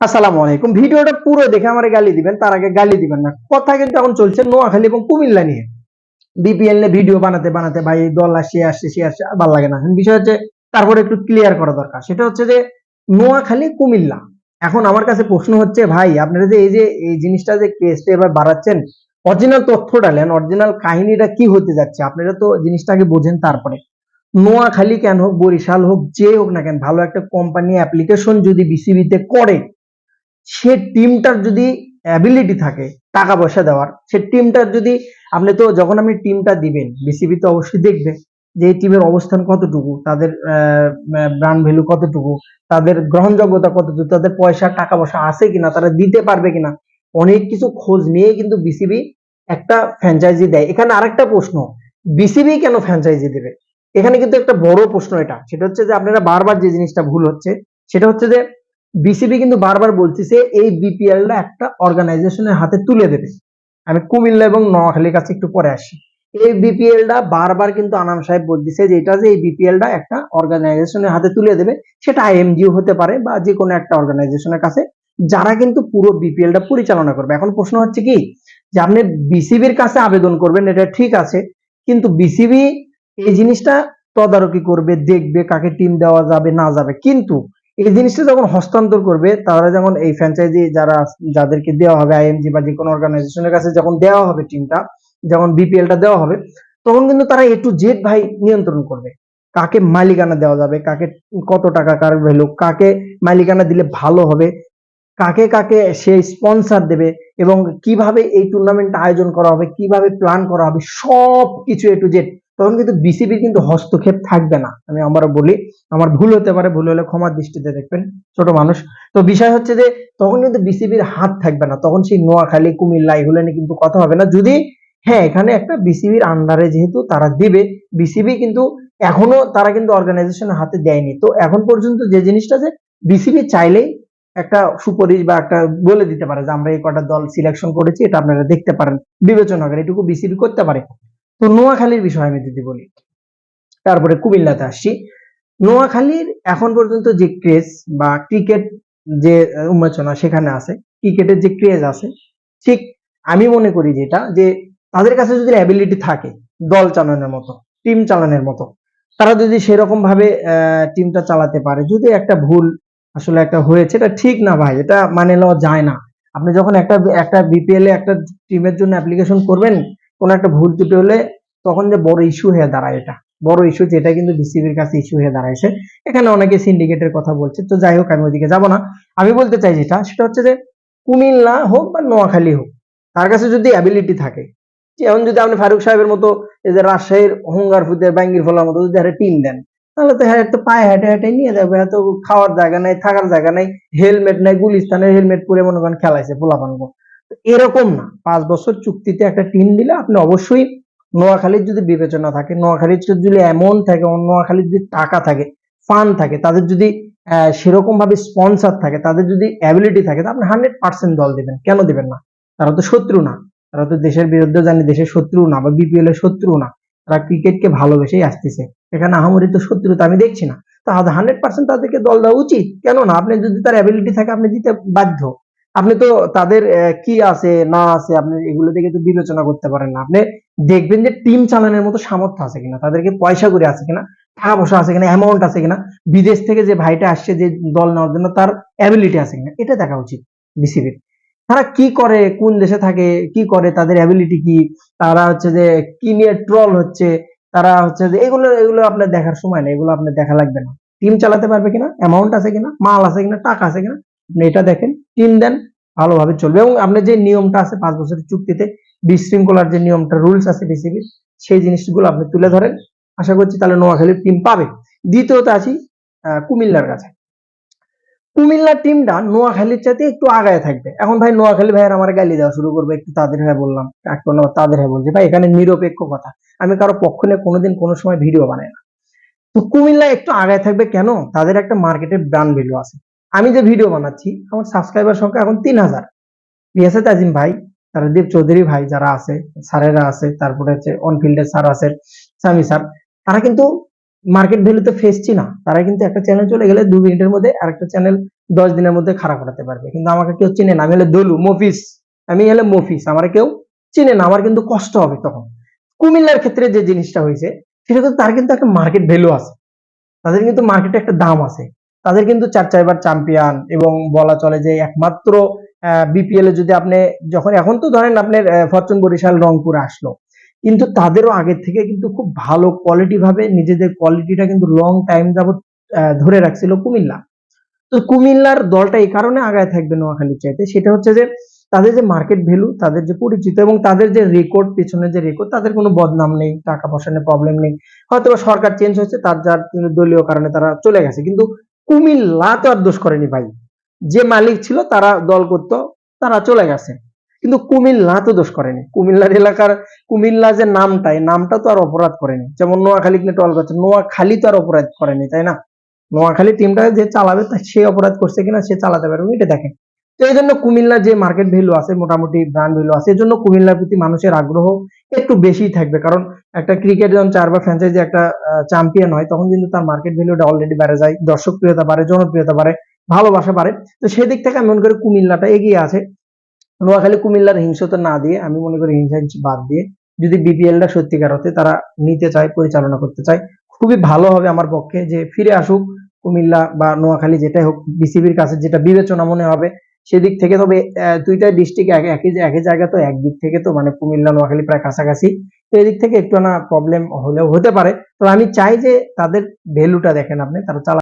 আসসালামু আলাইকুম। ভিডিওটা পুরো দেখে আমার গালি দিবেন, তার আগে গালি দিবেন না। কথা কিন্তু এখন চলছে নোয়াখালী এবং কুমিল্লা নিয়ে। বিপিএল নিয়ে ভিডিও বানাতে বানাতে ভাই দল আসছে আসছে সে আর ভালো লাগে না। বিষয় হচ্ছে, তারপরে একটু ক্লিয়ার করা দরকার। সেটা হচ্ছে যে, নোয়াখালী, কুমিল্লা। এখন আমার কাছে প্রশ্ন হচ্ছে, ভাই, আপনারা যে এই যে, এই জিনিসটা যে কেসটা এবার বাড়াচ্ছেন অরিজিনাল তথ্যটা নেন অরিজিনাল কাহিনীটা কি হতে যাচ্ছে, আপনারা তো জিনিসটা আগে বোঝেন তারপরে। নোয়াখালী কেন হোক, বরিশাল হোক, যে হোক না কেন, ভালো একটা কোম্পানি অ্যাপ্লিকেশন যদি বিসিবিতে করে সে টিমটার যদি অ্যাবিলিটি থাকে টাকা পয়সা দেওয়ার, সে টিমটার যদি, আপনি তো যখন আপনি টিমটা দিবেন বিসিবি তো অবশ্যই দেখবে যে এই টিমের অবস্থান কতটুকু, তাদের ব্র্যান্ড ভ্যালু কতটুকু, তাদের গ্রহণযোগ্যতা কতটুকু, তাদের পয়সা, টাকা পয়সা আছে কিনা, তারা দিতে পারবে কিনা, অনেক কিছু খোঁজ নিয়ে কিন্তু বিসিবি একটা ফ্র্যাঞ্চাইজি দেয়। এখানে আরেকটা প্রশ্ন বিসিবি কেন ফ্র্যাঞ্চাইজি দেবে? এখানে কিন্তু একটা বড় প্রশ্ন এটা, সেটা হচ্ছে যে আপনারা বারবার যে জিনিসটা ভুল হচ্ছে, সেটা হচ্ছে যে বিসিবি কিন্তু বারবার বলতেছে এই বিপিএলটা একটা অর্গানাইজেশনের হাতে তুলে দেবে। আমি কুমিল্লা এবং নোয়াখালীর কাছে একটু পরে আসি। এই বিপিএলটা বারবার কিন্তু আনাম সাহেব বলতেছে যে এটা যে এই বিপিএলটা একটা অর্গানাইজেশনের হাতে তুলে দেবে, সেটা আইএমজিও হতে পারে বা যে কোনো একটা অর্গানাইজেশনের কাছে। যারা কিন্তু পুরো বিপিএলটা পরিচালনা করবে। এখন প্রশ্ন হচ্ছে কি, যে আপনি বিসিবির কাছে আবেদন করবেন, এটা ঠিক আছে, কিন্তু বিসিবি এই জিনিসটা তদারকি করবে, দেখবে কাকে টিম দেওয়া যাবে, না যাবে। কিন্তু এই জিনিসটা যখন হস্তান্তর করবে তারা যেমন এই ফ্র্যাঞ্চাইজি যারা যাদেরকে দেওয়া হবে আইএমজি বা যে কোনো অর্গানাইজেশনের কাছে যখন দেওয়া হবে টিমটা যখন বিপিএলটা দেওয়া হবে, তখন কিন্তু তারা এ টু জেড ভাই নিয়ন্ত্রণ করবে। কাকে মালিকানা দেওয়া যাবে, কাকে কত টাকা কার ভ্যালু কাকে মালিকানা দিলে ভালো হবে, কাকে কাকে সে স্পন্সর দেবে এবং কীভাবে এই টুর্নামেন্ট আয়োজন করা হবে, কীভাবে প্ল্যান করা হবে সব কিছু এ টু জেড তখন কিন্তু বিসিবির কিন্তু হস্তক্ষেপ থাকবে না। আমি আবারও বলি, আমার ভুল হতে পারে, ভুল হলে ক্ষমার দৃষ্টিতে দেখবেন, ছোট মানুষ। তো বিষয় হচ্ছে যে, তখন কিন্তু বিসিবির হাত থাকবে না। তখন সেই নোয়াখালী, কুমিল্লা এগুলো নিয়ে কিন্তু কথা হবে না। যদি হ্যাঁ এখানে একটা বিসিবির আন্ডারে যেহেতু তারা দিবে বিসিবি কিন্তু এখনও তারা কিন্তু অর্গানাইজেশনের হাতে দেয়নি। তো এখন পর্যন্ত যে জিনিসটা যে বিসিবি চাইলেই একটা সুপারিশ বা একটা বলে দিতে পারে যে, আমরা এই কটা দল সিলেকশন করেছি, এটা আপনারা দেখতে পারেন। বিবেচনা করে এটুকু বিসিবি করতে পারে। তো নোয়াখালীর বিষয় আমি যদি বলি, তারপরে কুমিল্লাতে আসছি নোয়াখালীর এখন পর্যন্ত যে ক্রেজ বা ক্রিকেট যে উন্মোচনা সেখানে আছে ক্রিকেটের যে ক্রেজ আছে, ঠিক আমি মনে করি যেটা, যে তাদের কাছে যদি অ্যাবিলিটি থাকে, দল চালানোর মতো টিম চালানোর মতো, তারা যদি সেরকম ভাবে টিমটা চালাতে পারে, যদি একটা ভুল আসলে একটা হয়েছে, এটা ঠিক না ভাই, এটা মানে নেওয়া যায় না। আপনি যখন একটা একটা বিপিএল এ একটা টিমের জন্য অ্যাপ্লিকেশন করবেন কোনো একটা ভুল ত্রুটি হলে তখন যে বড় ইস্যু হয়ে দাঁড়ায় এটা। বড় ইস্যু যেটা কিন্তু বিসিবির কাছে ইস্যু হয়ে দাঁড়াইছে এখানে অনেকে সিন্ডিকেটের কথা বলছে। তো যাই হোক, আমি ওইদিকে যাব না। আমি বলতে চাই যেটা, সেটা হচ্ছে যে কুমিল্লা হোক বা নোয়াখালী হোক, তার কাছে যদি অ্যাবিলিটি থাকে যেমন যদি আপনি ফারুক সাহেবের মতো এই যে রাজশাহীর অহংকার ফুদের ব্যাঙ্গির ফলার মতো যদি একটা টিম দেন, তাহলে তো হ্যাঁ একটু পায়ে হেঁটে হেঁটে নিয়ে যাবে। এত খাওয়ার জায়গা নাই, থাকার জায়গা নাই, হেলমেট নাই, গুলিস্তানের হেলমেট পরে মনে করেন খেলাইছে পোলাপানগো এরকম না। পাঁচ বছর চুক্তিতে একটা টিম দিলে আপনি অবশ্যই নোয়াখালীর যদি বিবেচনা থাকে, নোয়াখালীর যদি এমন থাকে নোয়াখালীর যদি টাকা থাকে ফান্ড থাকে, তাদের যদি সেরকম ভাবে স্পন্সর থাকে, তাদের যদি অ্যাবিলিটি থাকে আপনি হান্ড্রেড পার্সেন্ট দল দিবেন। কেন দিবেন না? তারা তো শত্রু না। তারা তো দেশের বিরুদ্ধে জানি, দেশের শত্রু না বা বিপিএল এর শত্রু না। তারা ক্রিকেটকে ভালোবেসেই আসতেছে। এখানে আহামরি তো শত্রু শত্রুতা আমি দেখছি না। তো হান্ড্রেড পার্সেন্ট তাদেরকে দল দেওয়া উচিত। কেন না আপনি যদি তার অ্যাবিলিটি থাকে, আপনি দিতে বাধ্য। আপনি তো তাদের কি আছে, না আছে, আপনি এগুলো থেকে তো বিবেচনা করতে পারেন না। আপনি দেখবেন যে টিম চালানোর মতো সামর্থ্য আছে কিনা, তাদেরকে পয়সা করে আছে কিনা, টাকা পয়সা আছে কিনা অ্যামাউন্ট আছে কিনা, বিদেশ থেকে যে ভাইটা আসছে, যে দল নেওয়ার জন্য তার অ্যাবিলিটি আছে কিনা, এটা দেখা উচিত বিসিবির তারা কি করে, কোন দেশে থাকে, কি করে, তাদের অ্যাবিলিটি কি, তারা হচ্ছে যে কি নিয়ে ট্রল হচ্ছে, তারা হচ্ছে যে এগুলো এগুলো আপনার দেখার সময় নেই, এগুলো আপনার দেখা লাগবে না। টিম চালাতে পারবে কিনা অ্যামাউন্ট আছে কিনা, মাল আছে কিনা, টাকা আছে কিনা, আপনি এটা দেখেন। টিম দেন, ভালোভাবে চলবে। এবং আপনার যে নিয়মটা আছে পাঁচ বছরের চুক্তিতে, বিশৃঙ্খলার যে নিয়মটা রুলস আছে বিসিবির সেই জিনিসগুলো আপনি তুলে ধরেন। আশা করছি তাহলে নোয়াখালীর টিম পাবে। দ্বিতীয়ত আছি কুমিল্লার কাছে। কুমিল্লার টিমটা নোয়াখালীর চাইতে একটু আগায় থাকবে। এখন ভাই নোয়াখালী ভাইয়ের আমার গালি দেওয়া শুরু করবে, একটু তাদের হয়ে বললাম, একটু তাদের হয়ে বলছি। ভাই, এখানে নিরপেক্ষ কথা। আমি কারও পক্ষ নিয়ে কোনোদিন কোনো সময় ভিডিও বানাই না। তো কুমিল্লা একটু আগায় থাকবে কেন? তাদের একটা মার্কেটের ব্র্যান্ড ভ্যালু আছে। আমি যে ভিডিও বানাচ্ছি, আমার সাবস্ক্রাইবার সংখ্যা এখন তিন হাজার। রিয়াসাত আজিম ভাই? তারা দেব চৌধুরী ভাই যারা আছে, স্যারেরা আছে, তারপরে হচ্ছে অনফিল্ডের স্যার আছে সামি স্যার, তারা কিন্তু মার্কেট ভ্যালুতে ফেসছি না। তারা কিন্তু একটা চ্যানেল চলে গেলে দু মিনিটের মধ্যে আরেকটা চ্যানেল দশ দিনের মধ্যে খারাপ করাতে পারবে। কিন্তু আমাকে কেউ চিনে না। আমি হলে দলু মফিস আমি হলে মফিস আমার কেউ চিনে না। আমার কিন্তু কষ্ট হবে তখন। কুমিল্লার ক্ষেত্রে যে জিনিসটা হয়েছে, সেটা কিন্তু তার কিন্তু একটা মার্কেট ভ্যালু আছে। তাদের কিন্তু মার্কেটে একটা দাম আছে। তাদের কিন্তু চার চারবার চ্যাম্পিয়ন এবং বলা চলে যে একমাত্র বিপিএল এ যদি আপনি যখন, এখন তো ধরেন আপনার ফরচুন বরিশাল রংপুর আসলো। কিন্তু তাদেরও আগের থেকে কিন্তু খুব ভালো কোয়ালিটি ভাবে নিজেদের কোয়ালিটিটা কিন্তু লং টাইম যাবত ধরে রাখছিল কুমিল্লা। তো কুমিল্লার দলটা এই কারণে আগায় থাকবে নোয়াখালীর চাইতে। সেটা হচ্ছে যে, তাদের যে মার্কেট ভ্যালু তাদের যে পরিচিত এবং তাদের যে রেকর্ড পেছনে যে রেকর্ড তাদের কোনো বদনাম নেই, টাকা পয়সা নিয়ে প্রবলেম নেই। হয়তো সরকার চেঞ্জ হচ্ছে তার যার দলীয় কারণে তারা চলে গেছে। কিন্তু কুমিল্লা তো আর দোষ করেনি ভাই। যে মালিক ছিল, তারা দল করতো, তারা চলে গেছে। কিন্তু কুমিল্লা তো দোষ করেনি। কুমিল্লার এলাকার, কুমিল্লা যে নামটা এই নামটা তো আর অপরাধ করেনি। যেমন নোয়াখালী নিয়ে টল করছে, নোয়াখালী তো আর অপরাধ করেনি, তাই না? নোয়াখালী টিমটা যে চালাবে সে অপরাধ করছে কিনা, সে চালাতে পারবে এটা দেখেন। তো এই জন্য কুমিল্লা যে মার্কেট ভ্যালু আছে, মোটামুটি ব্র্যান্ড ভ্যালু আছে, এই জন্য কুমিল্লার প্রতি মানুষের আগ্রহ একটু বেশি থাকবে। কারণ একটা ক্রিকেট যখন চারবার ফ্র্যাঞ্চাইজি একটা চ্যাম্পিয়ন হয়, তখন কিন্তু তার মার্কেট ভ্যালুটা অলরেডি বেড়ে যায় দর্শক প্রিয়তা বাড়ে, জনপ্রিয়তা বাড়ে, ভালোবাসা বাড়ে। তো সেদিক থেকে আমি মনে করি কুমিল্লাটা এগিয়ে আছে। নোয়াখালী কুমিল্লার হিংসতা না দিয়ে, আমি মনে করি হিংসি বাদ দিয়ে, যদি বিপিএলটা সত্যিকার হতে তারা নিতে চায়, পরিচালনা করতে চায়, খুবই ভালো হবে আমার পক্ষে যে ফিরে আসুক কুমিল্লা বা নোয়াখালী যেটাই হোক বিসিবির কাছে যেটা বিবেচনা মনে হবে সেদিক থেকে তবে দুইটা ডিস্ট্রিক্ট একই একই জায়গা তো একদিক থেকে তো মানে কুমিল্লা, নোয়াখালী প্রায় কাছাকাছি। তো এদিক থেকে একটু না প্রবলেম হলেও হতে পারে। তো আমি চাই যে তাদের ভ্যালুটা দেখেন আপনি, তারা চালা